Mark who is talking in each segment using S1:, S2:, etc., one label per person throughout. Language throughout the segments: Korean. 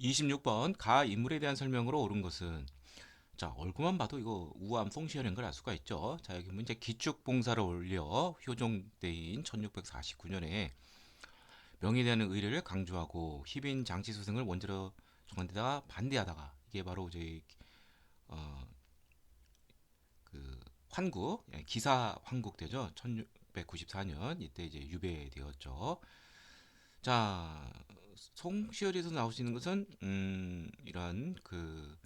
S1: 26번 가 인물에 대한 설명으로 옳은 것은 자 얼굴만 봐도 이거 우암 송시현인 걸 알 수가 있죠. 자 여기 문제 기축봉사를 올려 효종대인 1649년에 명예에 대한 의례를 강조하고 희빈 장치 수승을 원죄로 정한 데다가 반대하다가 이게 바로 저희 어그 환국 예, 기사 환국 되죠. 1694년 이때 이제 유배되었죠. 자 송시열에서 나올 수 있는 것은 음, 이런 그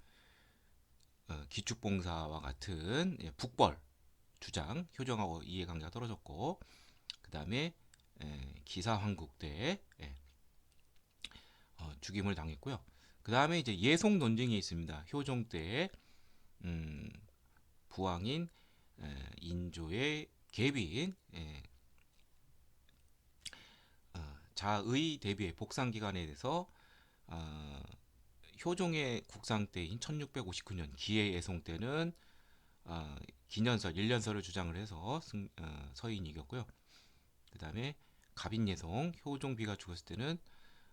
S1: 어, 기축봉사와 같은 예, 북벌 주장 효정하고 이해관계가 떨어졌고 그 다음에 기사황국 때 예, 어, 죽임을 당했고요. 그 다음에 이제 예송 논쟁이 있습니다. 효종 때 음, 부왕인 에, 인조의 계비인 예, 어, 자의 대비의 복상 기간에 대해서 어, 효종의 국상 때인 1659년 기해 예송 때는 어, 기년설, 일년설을 주장을 해서 승, 어, 서인이 이겼고요. 그 다음에 갑인 예송, 효종비가 죽었을 때는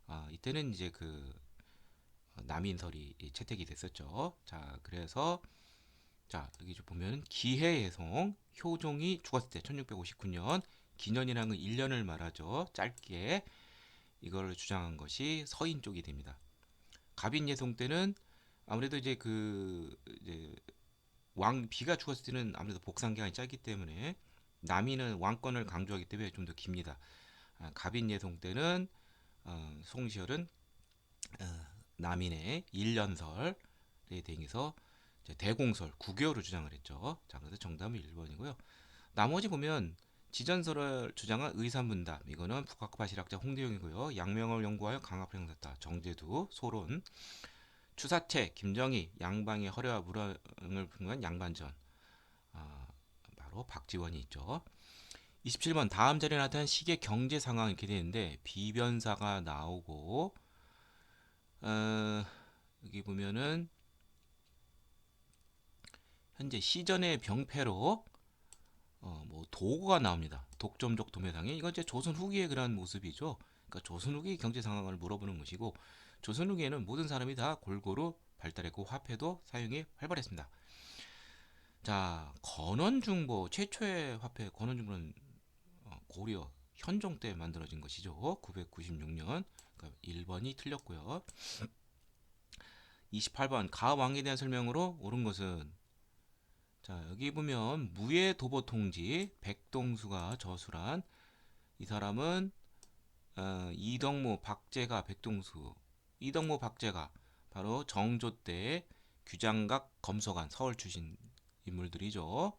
S1: 어, 이때는 이제 그 어, 남인설이 채택이 됐었죠. 자, 그래서 자 여기 좀 보면 기해 예송, 효종이 죽었을 때 1659년 기년이라는 건 1년을 말하죠. 짧게 이걸 주장한 것이 서인 쪽이 됩니다. 갑인 예송 때는 아무래도 이제 그 이제 왕 비가 죽었을 때는 아무래도 복상 기간이 짧기 때문에 남인은 왕권을 강조하기 때문에 좀 더 깁니다. 아, 갑인 예송 때는 어, 송시열은 어, 남인의 1년설에 대해서 대공설, 구교를 주장을 했죠. 자, 그래서 정답은 1번이고요. 나머지 보면 지전설을 주장한 의산문답 이거는 북학파 실학자 홍대용이고요. 양명을 연구하여 강압을 형성했다. 정제두, 소론, 추사채, 김정희, 양방의 허려와 불황을 분간 양반전 아, 바로 박지원이 있죠. 27번 다음 자리에 나타난 시계 경제 상황 이렇게 되는데 비변사가 나오고 어, 여기 보면은 현재 시전의 병폐로 어, 뭐 도구가 나옵니다. 독점적 도매상에 이건 이제 조선 후기의 그런 모습이죠. 그러니까 조선 후기 경제 상황을 물어보는 것이고 조선 후기에는 모든 사람이 다 골고루 발달했고 화폐도 사용이 활발했습니다. 자, 건원중보 최초의 화폐 건원중보는 어, 고려 현종 때 만들어진 것이죠. 996년. 그러니까 1번이 틀렸고요. 28번 가왕에 대한 설명으로 옳은 것은 자 여기 보면 무예 도보 통지 백동수가 저술한 이 사람은 어, 이덕무 박제가 백동수 이덕무 박제가 바로 정조 때 규장각 검소관 서울 출신 인물들이죠.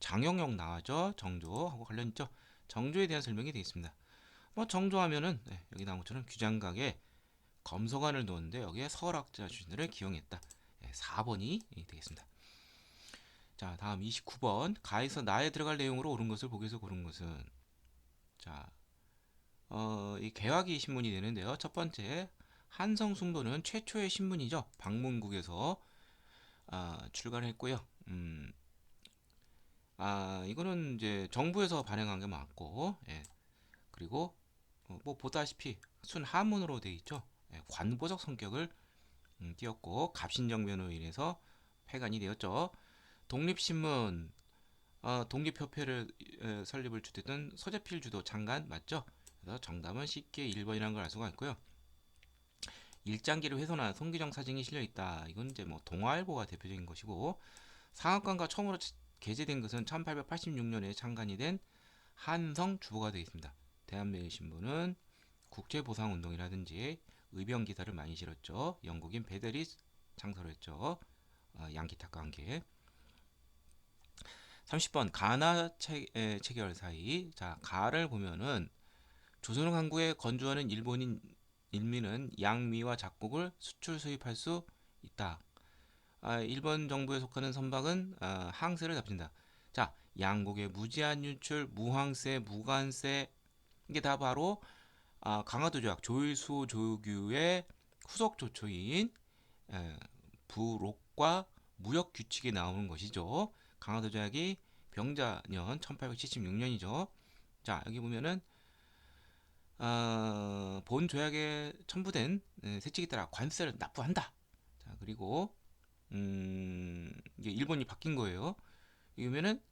S1: 장영영 나와죠. 정조하고 관련 있죠. 정조에 대한 설명이 되어 있습니다. 뭐 정조하면은 네, 여기 나온 것처럼 규장각에 검소관을 두었는데 여기에 서울학자 출신들을 기용했다. 네, 4번이 되겠습니다. 자, 다음 29번. 가에서 나에 들어갈 내용으로 옳은 것을 보기에서 고른 것은 자, 어, 이 개화기 신문이 되는데요. 첫 번째, 한성숭도는 최초의 신문이죠. 방문국에서 아, 출간했고요. 음, 아, 이거는 이제 정부에서 발행한 게 맞고, 예. 그리고 어, 뭐 보다시피 순 한문으로 돼 있죠. 예, 관보적 성격을 음, 띄었고 갑신정변으로 인해서 폐간이 되었죠. 독립신문 어, 독립협회를 에, 설립을 주도했던 서재필 주도 장관 맞죠? 그래서 정답은 쉽게 1번이라는 걸 알 수가 있고요. 일장기를 훼손한 송기정 사진이 실려 있다. 이건 이제 뭐 동아일보가 대표적인 것이고 상학관과 처음으로 게재된 것은 1886년에 창간이 된 한성 주보가 되겠습니다. 대한매일신문은 국제보상운동이라든지 의병 기사를 많이 실었죠. 영국인 베델이 창설을 했죠. 어, 양기탁과 함께. 30번 가나 체, 에, 체결 사이 자 가를 보면은 조선 항구에 건조하는 일본인 일민은 양미와 작곡을 수출 수입할 수 있다. 아, 일본 정부에 속하는 선박은 아, 항세를 잡힌다. 자 양국의 무제한 유출, 무항세, 무관세 이게 다 바로 아, 강화도 조약 조일수 조규의 후속 조처인 에, 부록과 무역 규칙에 나오는 것이죠. 강화도 조약이 병자년 1876년이죠. 자 여기 보면은 어, 본 조약에 첨부된 에, 세칙에 따라 관세를 납부한다. 자 그리고 음, 이게 일본이 바뀐 거예요. 이러면은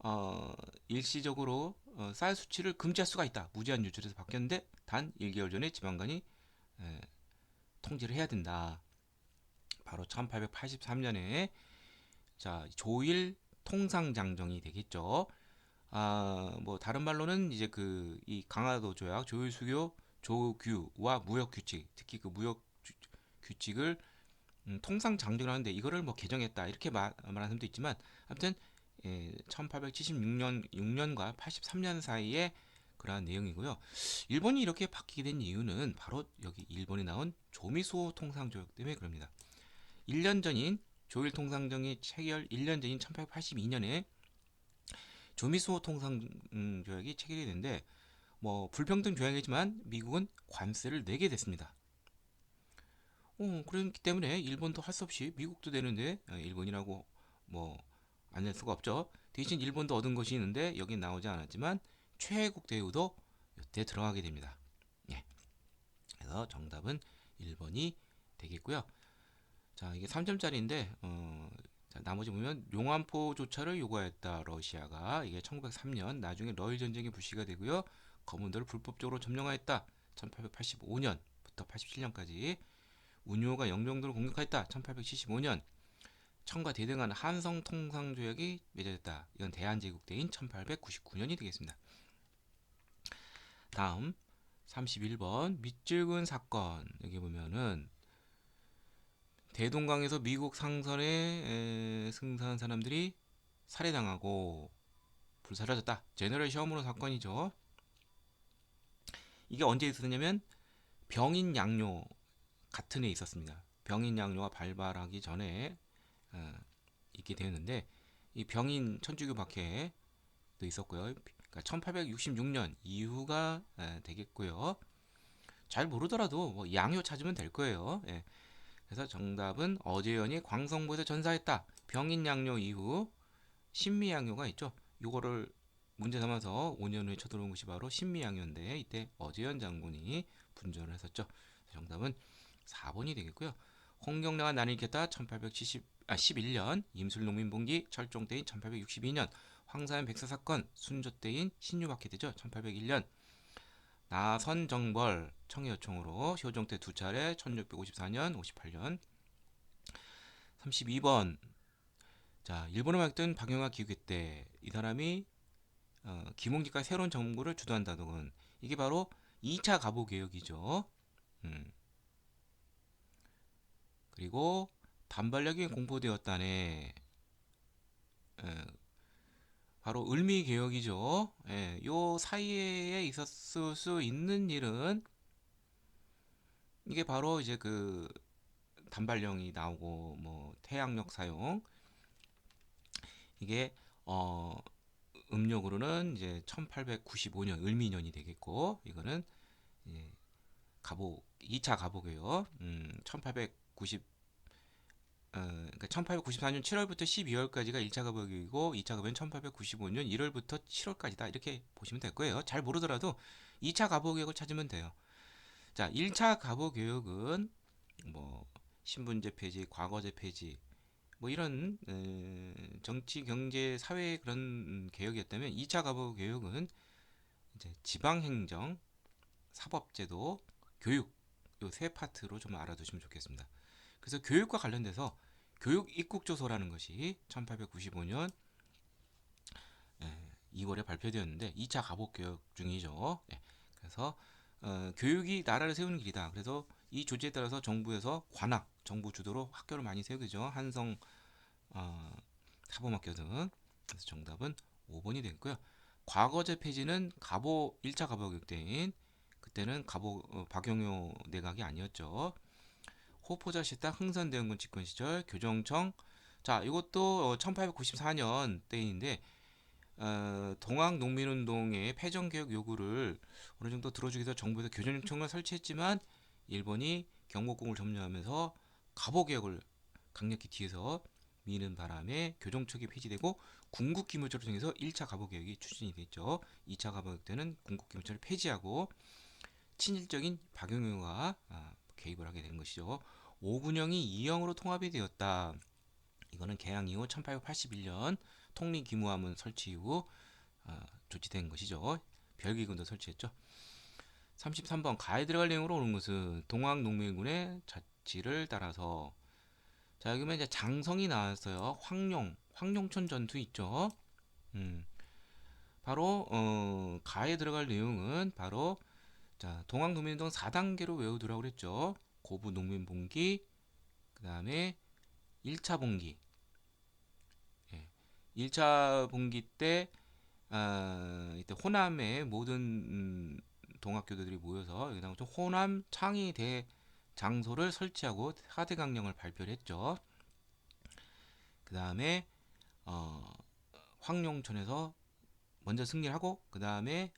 S1: 어, 일시적으로 어, 쌀 수치를 금지할 수가 있다. 무제한 유출해서 바뀌었는데 단 1개월 전에 지방간이 에, 통지를 해야 된다. 바로 1883년에 자 조일 통상장정이 되겠죠. 아, 뭐 다른 말로는 이제 그 이 강화도 조약, 조일 수교, 조규와 무역 규칙, 특히 그 무역 규- 규칙을 음, 통상 장정하는데 이거를 뭐 개정했다 이렇게 말, 말하는 사람도 있지만 아무튼 예, 1876년 6년과 83년 사이에 그러한 내용이고요. 일본이 이렇게 바뀌게 된 이유는 바로 여기 일본에 나온 조미소 통상조약 때문에 그럽니다. 1년 전인 조일 통상정이 체결 1년 전인 1882년에 조미소 통상조약이 체결이 됐는데 뭐 불평등 조약이지만 미국은 관세를 내게 됐습니다. 어, 그렇기 때문에 일본도 할 수 없이 미국도 되는데 어, 일본이라고 뭐 안 낼 수가 없죠. 대신 일본도 얻은 것이 있는데 여기 나오지 않았지만 최애국 대우도 이때 들어가게 됩니다. 예. 그래서 정답은 1번이 되겠고요. 자, 이게 3점짜리인데 어, 자, 나머지 보면 용안포 조차를 요구하였다 러시아가 이게 1903년 나중에 러일 전쟁이 불씨가 되고요. 검은도를 불법적으로 점령하였다. 1885년부터 87년까지 운요가 영종도를 공격하였다. 1875년 청과 대등한 한성 통상 조약이 맺어졌다. 이건 대한제국 때인 1899년이 되겠습니다. 다음 31번 밑줄근 사건 여기 보면은 대동강에서 미국 상선에 에, 승선한 사람들이 살해당하고 불사라졌다. 제너럴 셔머로 사건이죠. 이게 언제 있었냐면 병인 양료 같은 해 있었습니다. 병인 양료가 발발하기 전에 어, 있게 되었는데 이 병인 천주교 박해도 있었고요. 그러니까 1866년 이후가 에, 되겠고요. 잘 모르더라도 뭐 양효 찾으면 될 거예요. 예. 그래서 정답은 어제연이 광성부에서 전사했다. 병인 양료 이후 신미 양료가 있죠. 요거를 문제 삼아서 5년 후에 쳐들어온 것이 바로 신미 양료인데 이때 어제연 장군이 분전을 했었죠. 정답은 4번이 되겠고요. 홍경래가 나를 일으켰다 1870, 아, 11년 임술농민봉기 철종 때인 1862년 황사연 백사 사건 순조 때인 신유박해 되죠 1801년 나선 정벌 청해 요청으로 효종 때두 차례 1654년 58년 32번 자 일본을 맡던 박영하 기후회 때이 사람이 어, 김홍기까지 새로운 정부를 주도한다던 이게 바로 2차 가보 개혁이죠. 음. 그리고 단발력이 공포되었다네. 에, 바로 을미 개혁이죠. 예, 요 사이에 있었을 수 있는 일은 이게 바로 이제 그 단발령이 나오고 뭐 태양력 사용 이게 어 음력으로는 이제 1895년 을미년이 되겠고 이거는 이제 가복 2차 가복이에요. 음, 1890 어, 그러니까 1894년 7월부터 12월까지가 1차 가복이고 2차 가복은 1895년 1월부터 7월까지다. 이렇게 보시면 될 거예요. 잘 모르더라도 2차 가복 개혁을 찾으면 돼요. 자, 1차 가복 개혁은 뭐 신분제 폐지, 과거제 폐지 뭐 이런 에, 정치, 경제, 사회 그런 개혁이었다면 2차 가복 개혁은 이제 지방 행정, 사법제도, 교육 요 세 파트로 좀 알아두시면 좋겠습니다. 그래서 교육과 관련돼서 교육 입국 조서라는 것이 1895년 2월에 발표되었는데 2차 가복 개혁 중이죠. 예, 그래서 어, 교육이 나라를 세우는 길이다. 그래서 이 조치에 따라서 정부에서 관학, 정부 주도로 학교를 많이 세우죠. 한성 어, 사범학교 등. 그래서 정답은 5번이 되고요. 과거제 폐지는 가보 1차 가보 교육 때인 그때는 가보 어, 박용효 내각이 아니었죠. 호포자 시딱 흥선대원군 집권 시절 교정청 자 이것도 1894년 때인데 어, 동학 농민운동의 패전개혁 요구를 어느 정도 들어주기 위해서 정부에서 교정청을 설치했지만 일본이 경복궁을 점령하면서 가보개혁을 강력히 뒤에서 미는 바람에 교정청이 폐지되고 군국기물처를 통해서 1차 가보개혁이 추진이 됐죠. 2차 가보개혁 때는 군국기물처를 폐지하고 친일적인 박용효가 아, 개입을 하게 되는 것이죠. 오군영이 이영으로 통합이 되었다. 이거는 개항 이후 1881년 통리 기무함은 설치 이후 아, 조치된 것이죠. 별기군도 설치했죠. 33번 가에 들어갈 내용으로 오는 것은 동학농민군의 자치를 따라서 자 보면 이제 장성이 나왔어요. 황룡, 황룡천 전투 있죠. 음, 바로 어, 가에 들어갈 내용은 바로 자 동학농민운동 4단계로 외우두라고 그랬죠. 고부 농민 봉기, 그 다음에 1차 봉기. 예, 1차 봉기 때 아, 이때 호남의 모든 음, 동학교도들이 모여서 여기다가 좀 호남 창의 대 장소를 설치하고 하대 강령을 발표를 했죠. 그 다음에 어, 황룡천에서 먼저 승리를 하고 그 다음에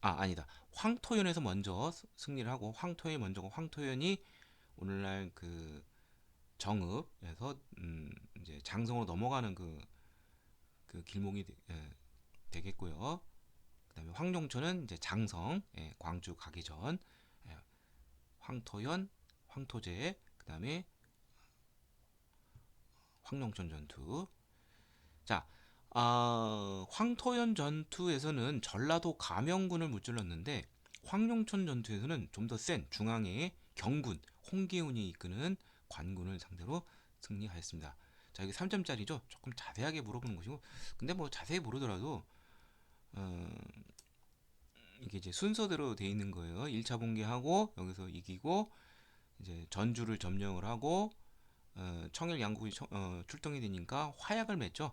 S1: 아 아니다 황토현에서 먼저 스- 승리를 하고 황토현이 먼저고 황토현이 오늘날 그 정읍에서 음, 이제 장성으로 넘어가는 그, 그 길목이 되, 예, 되겠고요. 그다음에 황룡천은 이제 장성, 예, 광주 가기 전 예, 황토현, 황토제, 그다음에 황룡천 전투. 자, 아, 황토현 전투에서는 전라도 가명군을 무찔렀는데 황룡천 전투에서는 좀 더 센 중앙의 경군 홍기훈이 이끄는 관군을 상대로 승리하였습니다. 자, 여기 3점짜리죠. 조금 자세하게 물어보는 것이고, 근데 뭐 자세히 모르더라도 어, 이게 이제 순서대로 돼 있는 거예요. 1차 봉기하고 여기서 이기고 이제 전주를 점령을 하고 어, 청일 양국이 청- 어, 출동이 되니까 화약을 맺죠.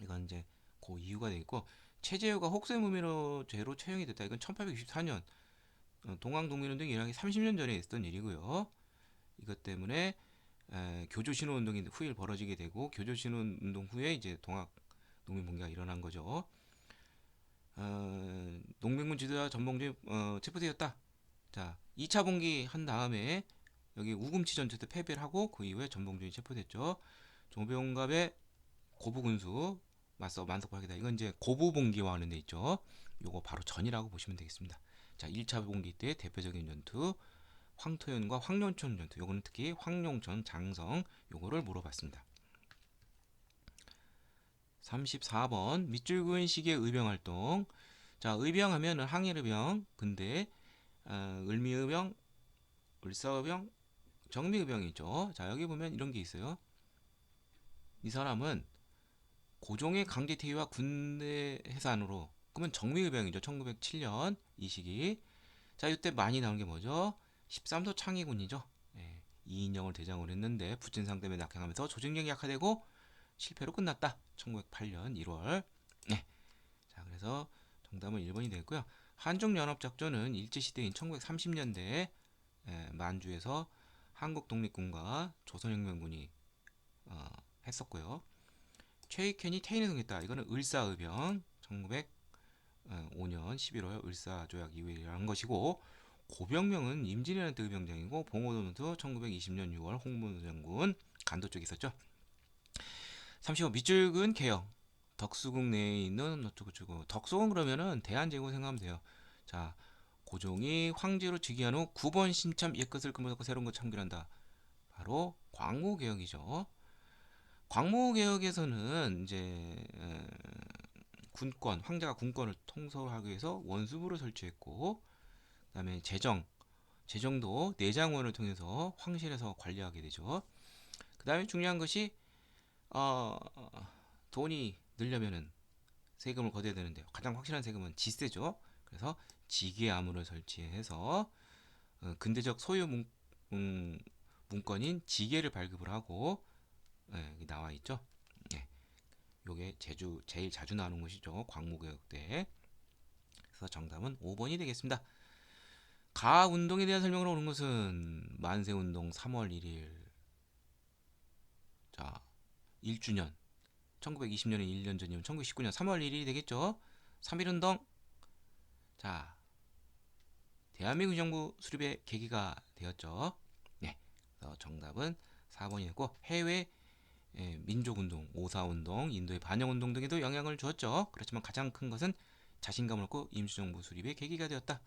S1: 이건 이제 그 이유가 되겠고 최재우가 혹세무민으로 죄로 처형이 됐다. 이건 1864년 어, 동학농민운동이 일어나기 30년 전에 있었던 일이고요. 이것 때문에 에, 교조 신호 운동이 후일 벌어지게 되고 교조 신호 운동 후에 이제 동학 농민봉기가 일어난 거죠. 어, 농민군 지도자 전봉준 어, 체포되었다. 자, 2차 봉기 한 다음에 여기 우금치 전투 때 패배를 하고 그 이후에 전봉준이 체포됐죠. 조병갑의 고부군수 맞서 만석하게다. 이건 이제 고부봉기와 하는 데 있죠. 요거 바로 전이라고 보시면 되겠습니다. 자, 1차 봉기 때 대표적인 전투 황토현과 황룡천 전투. 요거는 특히 황룡천 장성 요거를 물어봤습니다. 34번 밑줄근 시기의 의병 활동. 자, 의병하면은 항일의병, 근데 어, 을미의병, 을사의병, 정미의병이죠. 자, 여기 보면 이런 게 있어요. 이 사람은 고종의 강제 퇴위와 군대 해산으로 그러면 정미의병이죠. 1907년 이 시기. 자, 이때 많이 나온 게 뭐죠? 13도 창의군이죠. 예, 이인영을 대장으로 했는데 부친상 때문에 낙향하면서 조직력이 약화되고 실패로 끝났다. 1908년 1월. 네. 자, 그래서 정답은 1번이 되고요. 한중연합작전은 일제시대인 1930년대에 만주에서 한국 독립군과 조선혁명군이 어, 했었고요. 최익현이 태인에 성했다. 이거는 을사의병 1905년 11월 을사조약 이후에 일어난 것이고 고병명은 임진왜란 때 의병장이고 봉오도는 1920년 6월 홍문장군 간도 쪽에 있었죠. 35 밑줄근 개혁 덕수궁 내에 있는 어쩌고저쩌고 덕수궁 그러면은 대한제국 생각하면 돼요. 자 고종이 황제로 즉위한 후 9번 신참 옛것을 금하고 새로운 것 참결한다. 바로 광무개혁이죠. 광무개혁에서는 이제 에, 군권 황제가 군권을 통솔하기 위해서 원수부를 설치했고 그다음에 재정 재정도 내장원을 통해서 황실에서 관리하게 되죠. 그다음에 중요한 것이 어, 돈이 늘려면은 세금을 걷어야 되는데 가장 확실한 세금은 지세죠. 그래서 지계암을 설치해서 어, 근대적 소유 문, 음, 문건인 지계를 발급을 하고 예, 여기 나와 있죠. 예. 요게 제주 제일 자주 나오는 것이죠. 광무개혁 때. 그래서 정답은 5번이 되겠습니다. 가 운동에 대한 설명을 오는 것은 만세 운동 3월 1일. 자, 1주년. 1920년에 1년 전이면 1919년 3월 1일이 되겠죠. 3.1 운동. 자, 대한민국 정부 수립의 계기가 되었죠. 네. 그래서 정답은 4번이었고 해외 예, 민족운동, 오사운동, 인도의 반영운동 등에도 영향을 주었죠. 그렇지만 가장 큰 것은 자신감을 얻고 임시정부 수립의 계기가 되었다.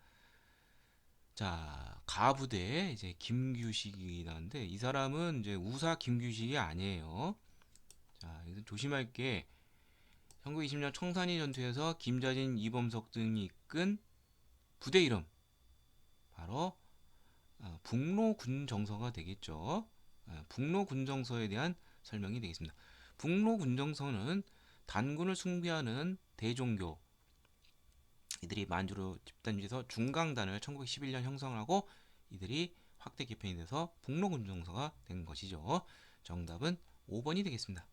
S1: 자, 가부대 이제 김규식이 나왔는데 이 사람은 이제 우사 김규식이 아니에요. 자, 이거 조심할 게 1920년 청산리 전투에서 김자진, 이범석 등이 이끈 부대 이름 바로 어, 북로 군 정서가 되겠죠. 어, 북로 군 정서에 대한 설명이 되겠습니다. 북로 군정서는 단군을 숭배하는 대종교 이들이 만주로 집단지에서 중강단을 1911년 형성을 하고 이들이 확대 개편이 돼서 북로 군정서가 된 것이죠. 정답은 5번이 되겠습니다.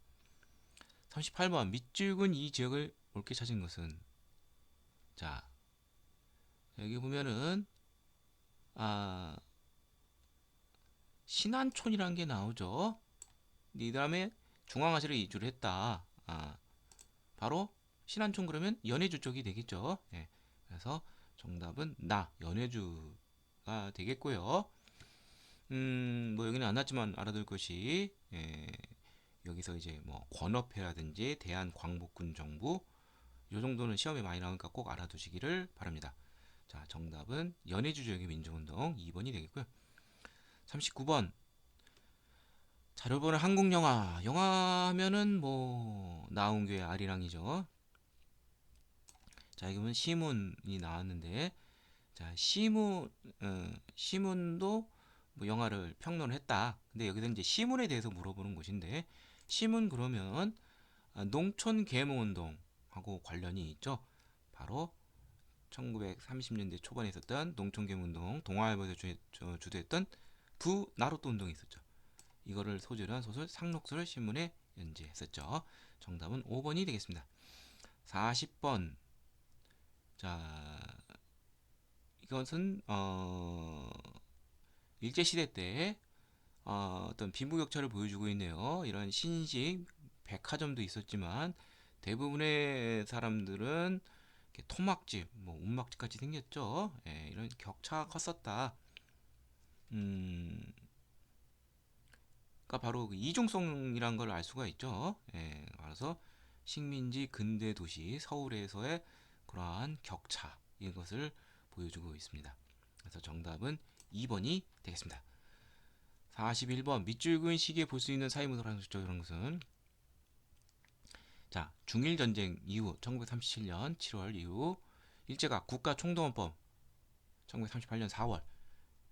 S1: 38번 밑줄근 이 지역을 옳게 찾은 것은 자 여기 보면은 아 신안촌이라는 게 나오죠. 이 다음에 중앙아시아를 이주를 했다. 아 바로 신안촌 그러면 연해주 쪽이 되겠죠. 예. 그래서 정답은 나 연해주가 되겠고요. 음, 뭐 여기는 안 났지만 알아둘 것이 예, 여기서 이제 뭐 권업회라든지 대한광복군 정부 요 정도는 시험에 많이 나오니까 꼭 알아두시기를 바랍니다. 자, 정답은 연해주 지역의 민주운동 2번이 되겠고요. 39번 자료보는 한국 영화 영화 하면은 뭐 나온교의 아리랑이죠. 자, 보면 시문이 나왔는데 자, 시문 어, 시문도 뭐 영화를 평론을 했다. 근데 여기서 이제 시문에 대해서 물어보는 것인데 시문 그러면 아, 농촌 계몽운동하고 관련이 있죠. 바로 1930년대 초반에 있었던 농촌 계몽운동 동아일보에서 주도했던 부 나루토 운동이 있었죠. 이거를 소재로 한 소설 상록수를 신문에 연재했었죠. 정답은 5번이 되겠습니다. 40번 자 이것은 어 일제 시대 때 어, 어떤 빈부격차를 보여주고 있네요. 이런 신식 백화점도 있었지만 대부분의 사람들은 토막집, 뭐 운막집 같이 생겼죠. 예, 이런 격차가 컸었다. 음, 바로 그 이중성이란 걸 알 수가 있죠. 예, 그래서 식민지 근대 도시 서울에서의 그러한 격차 이것을 보여주고 있습니다. 그래서 정답은 2번이 되겠습니다. 41번 밑줄근 시기에 볼 수 있는 사회문서라는 것죠. 이런 것은 자 중일 전쟁 이후 1937년 7월 이후 일제가 국가 총동원법 1938년 4월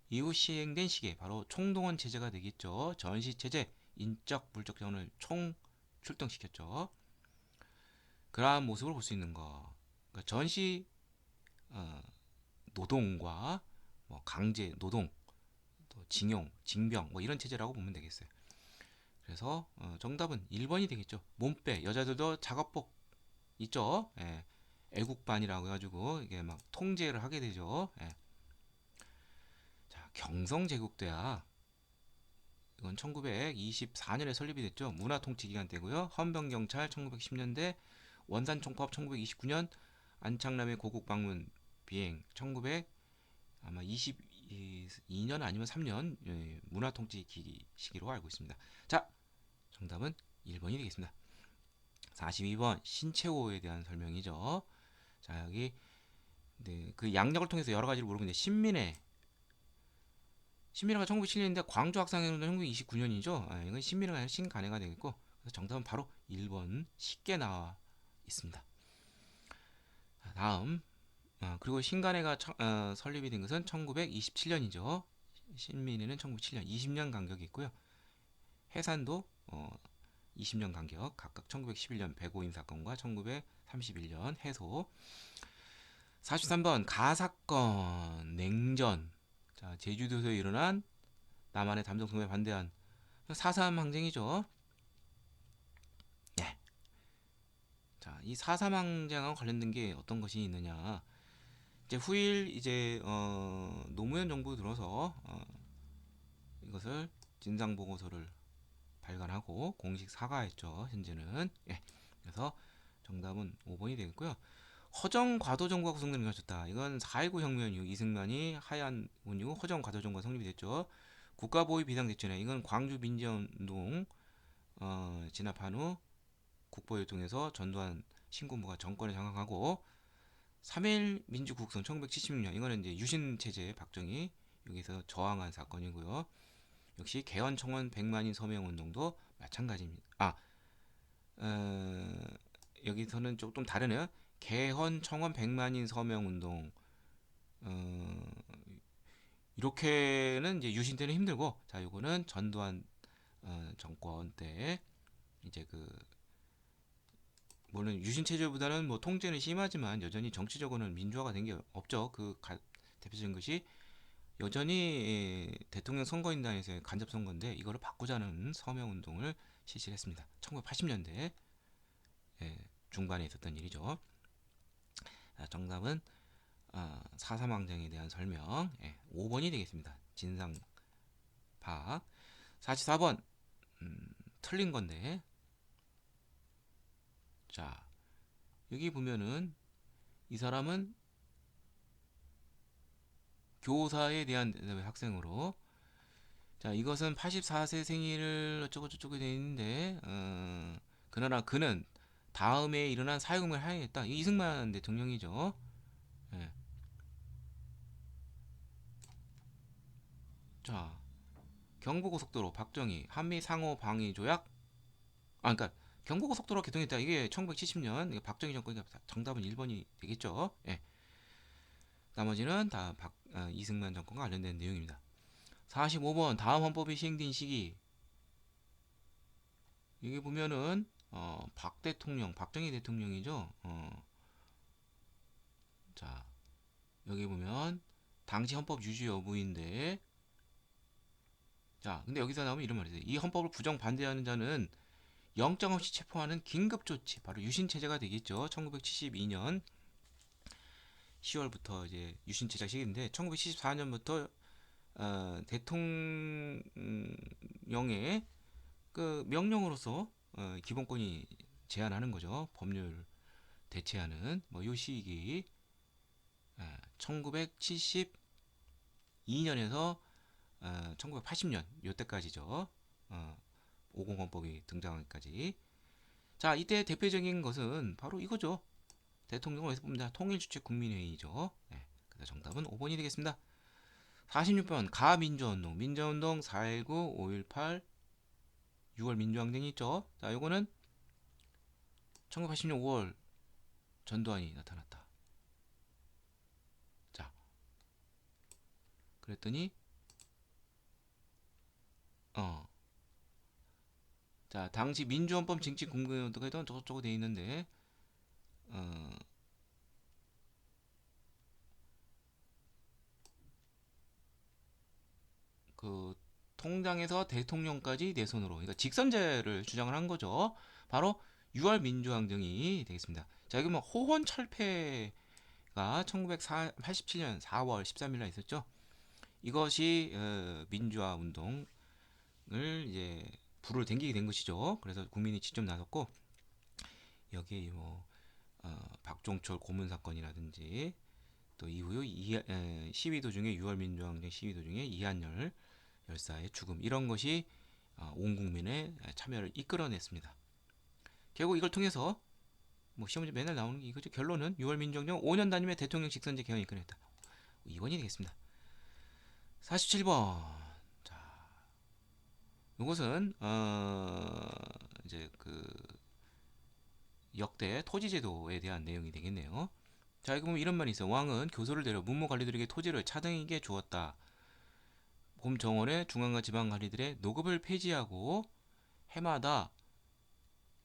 S1: 이후 시행된 시기에 바로 총동원 체제가 되겠죠. 전시 체제 인적 물적 자원을 총 출동시켰죠. 그러한 모습을 볼 수 있는 거. 그러니까 전시 어, 노동과 뭐 강제 노동, 또 징용, 징병 뭐 이런 체제라고 보면 되겠어요. 그래서 어, 정답은 1번이 되겠죠. 몸빼 여자들도 작업복 있죠. 예. 애국반이라고 해가지고 이게 막 통제를 하게 되죠. 예. 자 경성제국대야 이건 1924년에 설립이 됐죠. 문화통치기간 때고요. 헌병경찰 1910년대 원산총법 1929년 안창남의 고국 방문 비행 1900 아마 22년 아니면 3년 예, 문화통치 시기로 알고 있습니다. 자, 정답은 1번이 되겠습니다. 42번 신체호에 대한 설명이죠. 자, 여기 네, 그 양력을 통해서 여러 가지를 물어보는데 신민회 신민회가 1907년인데 광주 학상회로는 1929년이죠. 아, 이건 아니라 신간회가 되겠고 그래서 정답은 바로 1번 쉽게 나와 있습니다. 자, 다음 어, 그리고 신간회가 청, 어, 설립이 된 것은 1927년이죠. 신민회는 1907년, 20년 간격이 있고요. 해산도 어, 20년 간격, 각각 1911년 배고인 사건과 1931년 해소. 43번 가사건 냉전. 자, 제주도에서 일어난 남한의 담정성에 반대한 4.3 항쟁이죠. 예. 자, 이4.3 항쟁과 관련된 게 어떤 것이 있느냐. 이제 후일 이제 어, 노무현 정부 들어서 어, 이것을 진상 보고서를 발간하고 공식 사과했죠. 현재는 예. 그래서 정답은 5번이 되겠고요. 허정 과도 정부가 구성되는 것이었다. 이건 4.19 혁명 이후 이승만이 하얀 운 이후 허정 과도 정부가 성립이 됐죠. 국가보위 비상대책회 이건 광주 민주운동 어, 진압한 후 국보를 통해서 전두환 신군부가 정권을 장악하고 3일 민주국선 1976년 이거는 이제 유신 체제 박정희 여기서 저항한 사건이고요. 역시 개헌 청원 100만인 서명 운동도 마찬가지입니다. 아, 어, 여기서는 조금 다르네요. 개헌 청원 100만인 서명 운동 어, 이렇게는 이제 유신 때는 힘들고 자, 요거는 전두환 어, 정권 때 이제 그 물론 유신 체제보다는 뭐 통제는 심하지만 여전히 정치적으로는 민주화가 된 게 없죠. 그 가- 대표적인 것이 여전히 예, 대통령 선거인단에서의 간접 선거인데 이거를 바꾸자는 서명 운동을 실시했습니다. 1980년대 예, 중반에 있었던 일이죠. 자, 정답은 아, 사사망정에 대한 설명. 예, 5번이 되겠습니다. 진상 파악 44번. 음, 틀린 건데. 자 여기 보면은 이 사람은 교사에 대한 학생으로. 자 이것은 84세 생일을 어쩌고 저쩌고 돼 있는데 어, 그러나 그는 다음에 일어난 하야했다 이 이승만 대통령이죠 예. 자 경부고속도로 박정희 한미 상호 방위 조약 아 그러니까 경부고속도로 개통했다 이게 1970년 박정희 정권이니까 정답은 1번이 되겠죠 예. 나머지는 다 박, 아, 이승만 정권과 관련된 내용입니다. 45번 다음 헌법이 시행된 시기 여기 보면은 어, 박 대통령, 박정희 대통령이죠. 어, 자 여기 보면 당시 헌법 유지 여부인데 자 근데 여기서 나오면 이런 말이 있어요. 이 헌법을 부정 반대하는 자는 영장 없이 체포하는 긴급 조치 바로 유신 체제가 되겠죠. 1972년 10월부터 이제 유신 제작 시기인데 1974년부터 어, 대통령의 그 명령으로서 어, 기본권이 제한하는 거죠. 법률 대체하는 뭐 요 시기 어, 1972년에서 어, 1980년 요때까지죠. 어, 50헌법이 등장하기까지. 자, 이때 대표적인 것은 바로 이거죠. 대통령을 어디서 뽑니다. 통일주체 국민회의죠. 네, 그래서 정답은 5번이 되겠습니다. 46번 가민주운동, 민주운동 4.19, 5.18, 6월 민주항쟁이 있죠. 자, 요거는 1980년 5월 전두환이 나타났다. 자, 그랬더니 어, 자, 당시 민주헌법 쟁취 국민운동가 했던 저쪽저쪽 돼 있는데 어, 그 통장에서 대통령까지 내 손으로 그러니까 직선제를 주장을 한 거죠. 바로 6월 민주항쟁이 되겠습니다. 자, 여기 뭐 호헌 철폐가 1987년 4월 13일 날 있었죠. 이것이 어, 민주화 운동을 이제 불을 댕기게 된 것이죠. 그래서 국민이 직접 나섰고 여기에 뭐 어, 박종철 고문 사건이라든지 또 이후에 이, 에, 시위 도중에 6월 민주항쟁 시위 도중에 이한열 열사의 죽음 이런 것이 어, 온 국민의 참여를 이끌어냈습니다. 결국 이걸 통해서 뭐 시험 문제 맨날 나오는 게 이거죠. 결론은 6월 민주항쟁 5년 단임의 대통령 직선제 개헌이 이끌어냈다. 2번이 되겠습니다. 47번 자 이것은 어, 이제 그 역대 토지제도에 대한 내용이 되겠네요. 자, 보면 이런 말이 있어요. 왕은 교소를 내려 문무 관리들에게 토지를 차등에게 주었다. 봄 정월에 중앙과 지방 관리들의 노급을 폐지하고 해마다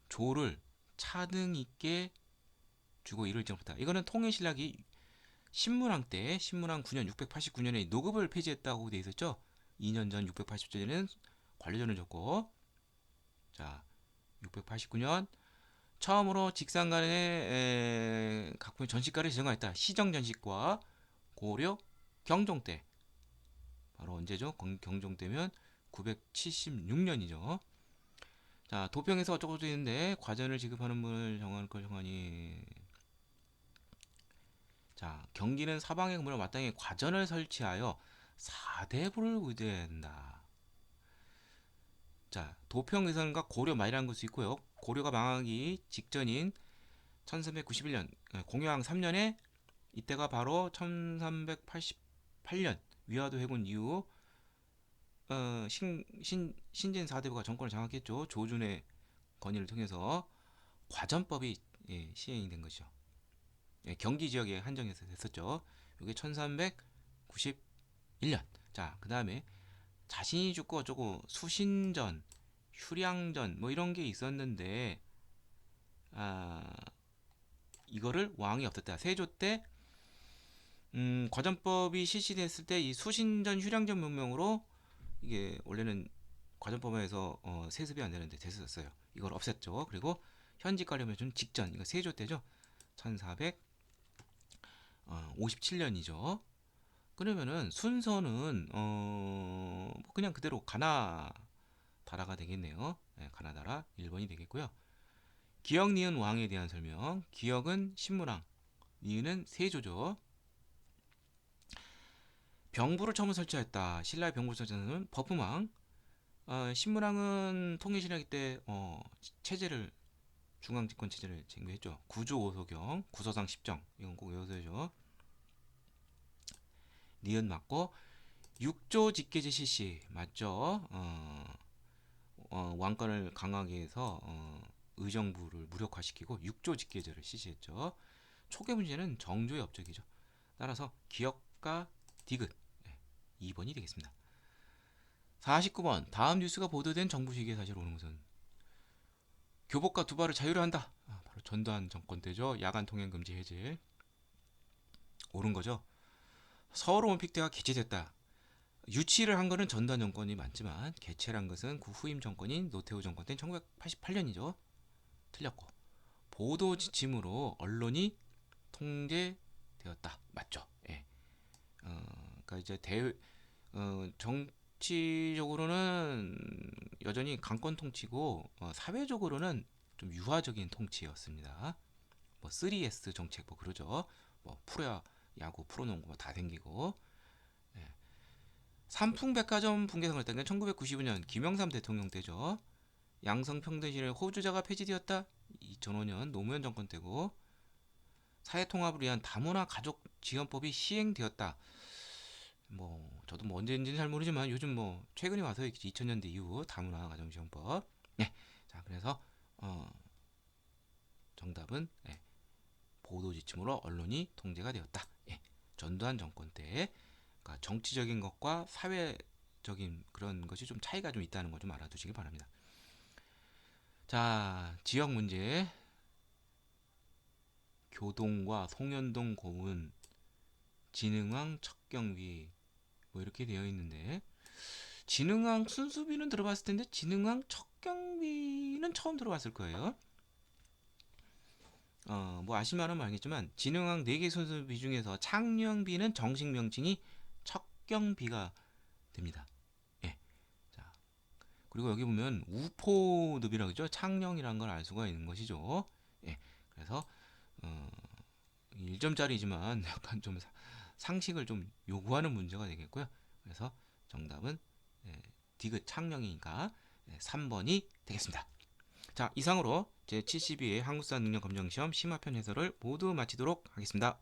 S1: 조를 차등 있게 주고 이를 정부다. 이거는 통일신라기 신문왕 때 신문왕 9년 689년에 노급을 폐지했다고 돼 있었죠. 2년 전 680년에는 관료전을 줬고 자 689년 처음으로 직상 간의 각국의 전시가를 지정하였다. 시정 전시과 고려 경종 때 바로 언제죠? 경- 경종 때면 976년이죠. 자 도평에서 어쩌고 있는데 과전을 지급하는 분을 정할 걸 정하니 자 경기는 사방의 문을 마땅히 과전을 설치하여 사대부를 의대한다. 자 도평에서는가 고려 말이라는 것도 있고요. 고려가 망하기 직전인 1391년 공유왕 3년에 이때가 바로 1388년 위화도 해군 이후 어, 신, 신, 신진 4대부가 정권을 장악했죠. 조준의 건의를 통해서 과전법이 예, 시행이 된 것이죠. 예, 경기 지역에 한정해서 됐었죠. 이게 1391년. 자, 그 다음에 자신이 죽고 어쩌고 수신전, 휴량전 뭐 이런 게 있었는데 아, 이거를 왕이 없었다. 세조 때 음, 과전법이 실시됐을 때 이 수신전, 휴량전 명명으로 이게 원래는 과전법에서 어, 세습이 안 되는데 됐었어요. 이걸 없앴죠. 그리고 현직 관료면 좀 직전, 이거 세조 때죠. 1457년이죠. 그러면은 순서는 어, 뭐 그냥 그대로 가나다라가 되겠네요. 네, 가나다라 1번이 되겠고요. 기억 니은 왕에 대한 설명. 기억은 신무랑, 니은은 세조죠. 병부를 처음 설치했다. 신라의 병부 설치는 버프망. 어, 신무랑은 통일신라기 때 어, 체제를 중앙 집권 체제를 쟁취했죠. 구조 오소경, 구서상 십정 이건 꼭 외우셔야죠. 니은 맞고 육조 직계제 실시 맞죠? 어, 어, 왕권을 강하게 해서 어, 의정부를 무력화시키고 육조 직계제를 실시했죠. 초계 문제는 정조의 업적이죠. 따라서 기억과 디귿 네, 2번이 되겠습니다. 49번 다음 뉴스가 보도된 정부 시기에 사실 오는 것은 교복과 두발을 자유로 한다. 아, 바로 전두환 정권 때죠. 야간 통행 금지 해제. 옳은 거죠. 서울 올림픽 때가 개최됐다. 유치를 한 거는 전두환 정권이 맞지만 개최를 한 것은 그 후임 정권인 노태우 정권 때 1988년이죠. 틀렸고 보도 지침으로 언론이 통제되었다. 맞죠? 그러니까 이제 대 어, 정치적으로는 여전히 강권 통치고 어, 사회적으로는 좀 유화적인 통치였습니다. 뭐 3S 정책 뭐 그러죠. 뭐 프로 야구, 프로농구 뭐 다 생기고. 예. 삼풍백화점 붕괴 선거했던 게 1995년 김영삼 대통령 때죠. 양성평등시를 호주자가 폐지되었다. 2005년 노무현 정권 때고 사회통합을 위한 다문화 가족 지원법이 시행되었다. 뭐 저도 뭐 언제인지는 잘 모르지만 요즘 뭐 최근에 와서 2000년대 이후 다문화 가정 지원법. 네. 자, 그래서 어 정답은 네. 보도 지침으로 언론이 통제가 되었다. 예. 전두환 정권 때 그러니까 정치적인 것과 사회적인 그런 것이 좀 차이가 좀 있다는 거 좀 알아두시기 바랍니다. 자, 지역 문제. 교동과 송현동 고운 진흥왕 척경비 뭐 이렇게 되어 있는데 진흥왕 순수비는 들어봤을 텐데 진흥왕 척경비는 처음 들어봤을 거예요. 어, 뭐 아시면은 알겠지만 진흥왕 4개 순수비 중에서 창녕비는 정식 명칭이 척경비가 됩니다. 예. 자. 그리고 여기 보면 우포늪이라고 그죠? 창녕이라는 걸알 수가 있는 것이죠. 예. 그래서 어, 1점짜리지만 약간 좀 상식을 좀 요구하는 문제가 되겠고요. 그래서 정답은 예, 디귿 창녕이니까 예, 3번이 되겠습니다. 자, 이상으로 제72회 한국사 능력 검정 시험 심화편 해설을 모두 마치도록 하겠습니다.